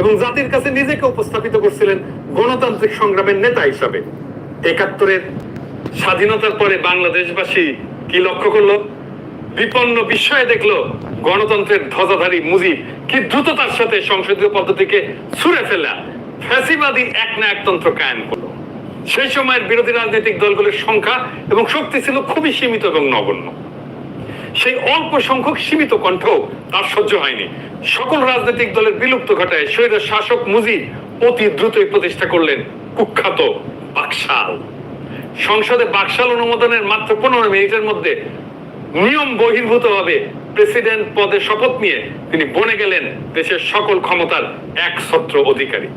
এবং জাতির কাছে নিজেকে উপস্থাপিত করছিলেন গণতান্ত্রিক সংগ্রামের নেতা হিসাবে। একাত্তরের স্বাধীনতার পরে বাংলাদেশবাসী কি লক্ষ্য করল? বিপন্ন বিস্ময়ে দেখল গণতন্ত্রের ধ্বজাধারী মুজিব কি দ্রুততার সাথে সংসদীয় পদ্ধতিকে ছুঁড়ে ফেলা, ফ্যাসিবাদী এক না একতন্ত্র কায়েম করল। সেই সময়ের বিরোধী রাজনৈতিক দলগুলোর সংখ্যা এবং শক্তি ছিল খুবই সীমিত এবং নগণ্য। সেই অল্প সংখ্যক সীমিত কণ্ঠ তার সহ্য হয়নি। সকল রাজনৈতিক দলের বিলুপ্ত ঘটায় স্বৈর শাসক মুজিব অতি দ্রুতই প্রতিষ্ঠা করলেন কুখ্যাত বাকশাল। সংসদে বাকশাল অনুমোদনের মাত্র পনেরো মিনিটের মধ্যে নিয়ম বহির্ভূত ভাবে প্রেসিডেন্ট পদে শপথ নিয়ে তিনি বনে গেলেন দেশের সকল ক্ষমতার এক ছত্র অধিকারী।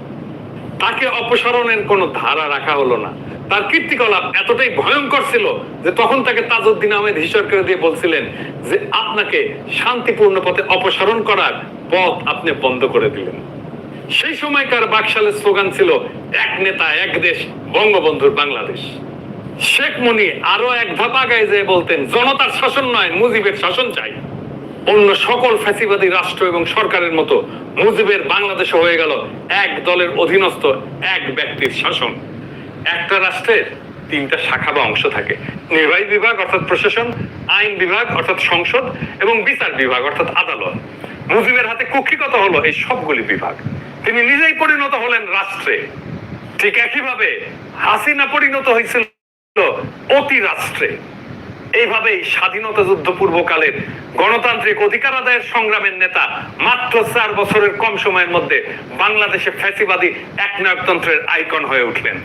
তাকে অপসারণের কোনো ধারা রাখা হলো না। তার কীর্তিকলাপ এতটাই ভয়ঙ্কর ছিল যে তখন তাকে তাজউদ্দিন আহমেদ হিসর করে দিয়ে বলছিলেন যে আপনাকে শান্তিপূর্ণ পথে অপসারণ করার পথ আপনি বন্ধ করে দিলেন। সেই সময়কার বাকশালের স্লোগান ছিল, এক নেতা, এক দেশ, বঙ্গবন্ধুর বাংলাদেশ। শেখ মুনি আরও এক ধাপ আগায় যেয়ে বলতেন, জনতার শাসন নয়, মুজিবের শাসন চাই। অন্য সকল ফ্যাসিবাদী রাষ্ট্র এবং সরকারের মতো মুজিবের বাংলাদেশ হয়ে গেল এক দলের অধীনস্থ এক ব্যক্তির শাসন। একটা রাষ্ট্রের তিনটা শাখা বা অংশ থাকে। নির্বাহী বিভাগ অর্থাৎ প্রশাসন, আইন বিভাগ অর্থাৎ সংসদ এবং বিচার বিভাগ অর্থাৎ আদালত। মুজিবের হাতে কুক্ষিগত হলো এই সবগুলি বিভাগ। তিনি নিজেই পরিণত হলেন রাষ্ট্রে। ঠিক একইভাবে হাসিনা পরিণত হয়েছিল অতি রাষ্ট্রে। এইভাবেই স্বাধীনতা যুদ্ধ পূর্বকালের গণতান্ত্রিক অধিকার আদায়ের সংগ্রামের নেতা মাত্র চার বছরের কম সময়ের মধ্যে বাংলাদেশে ফ্যাসিবাদী একনায়কতন্ত্রের আইকন হয়ে উঠলেন।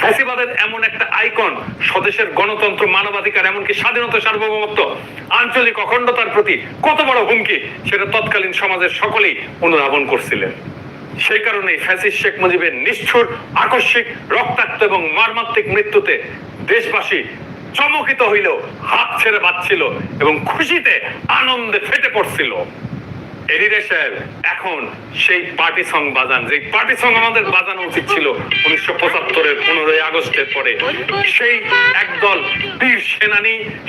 ফ্যাসিবাদের এমন একটা আইকন স্বদেশের গণতন্ত্র, মানবাধিকার, এমনকি স্বাধীনতা, সার্বভৌমত্ব, আঞ্চলিক অখণ্ডতার প্রতি কত বড় হুমকি সেটা তৎকালীন সমাজের সকলেই অনুধাবন করছিলেন। সেই কারণে ফ্যাসিস্ট শেখ মুজিবের নিষ্ঠুর, আকস্মিক, রক্তাক্ত এবং মর্মান্তিক মৃত্যুতে দেশবাসী চমকিত হইল হাত ছেড়ে বাঁচছিল এবং খুশিতে আনন্দে ফেটে পড়ছিল। এডিরে সাহেব এখন সেই পার্টি সং বাজান যে পার্টি সং আমাদের বাজানো উচিত ছিল উনিশশো পঁচাত্তরের পনেরোই আগস্টের পরে, সেই একদল বীর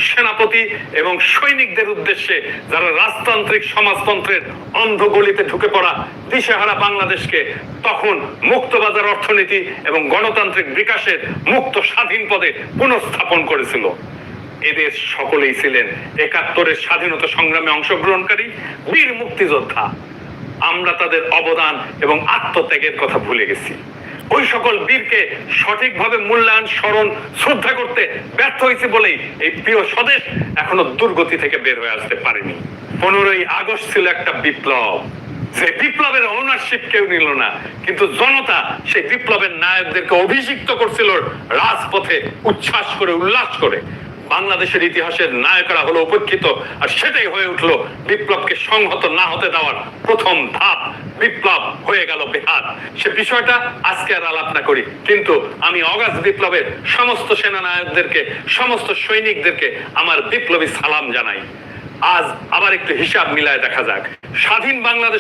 সেনাপতি এবং সৈনিকদের উদ্দেশ্যে যারা রাজতান্ত্রিক সমাজতন্ত্রের অন্ধগলিতে ঢুকে পড়া দিশেহারা বাংলাদেশকে তখন মুক্তবাজার অর্থনীতি এবং গণতান্ত্রিক বিকাশের মুক্ত স্বাধীন পদে পুনঃস্থাপন করেছিল। এদের সকলেই ছিলেন একাত্তরের স্বাধীনতা সংগ্রামে অংশগ্রহণকারী বীর মুক্তিযোদ্ধা। আমরা তাদের অবদান এবং আত্মত্যাগের কথা ভুলে গেছি। ওই সকল বীরকে সঠিকভাবে মূল্যায়ন, স্মরণ, শ্রদ্ধা করতে ব্যর্থ হয়েছে বলেই এই প্রিয় স্বদেশ এখনও দুর্গতি থেকে বের হয়ে আসতে পারেনি। পনেরোই আগস্ট ছিল একটা বিপ্লব। যে বিপ্লবের ওনারশিপ কেউ নিল না, কিন্তু জনতা সেই বিপ্লবের নায়কদেরকে অভিষিক্ত করছিল রাজপথে উচ্ছ্বাস করে, উল্লাস করে। বাংলাদেশের ইতিহাসের নায়করা হলো উপেক্ষিত, আর সেটাই হয়ে উঠল বিপ্লবকে সংহত না হতে দেওয়ার প্রথম ধাপ। বিপ্লব হয়ে গেল বেহাত। সে বিষয়টা আজকে আর আলাপ না করি। কিন্তু আমি অগাস্ট বিপ্লবের সমস্ত সেনানায়কদেরকে, সমস্ত সৈনিকদেরকে আমার বিপ্লবী সালাম জানাই। আজ আবার একটু হিসাব মিলায় দেখা যাক। স্বাধীন বাংলাদেশ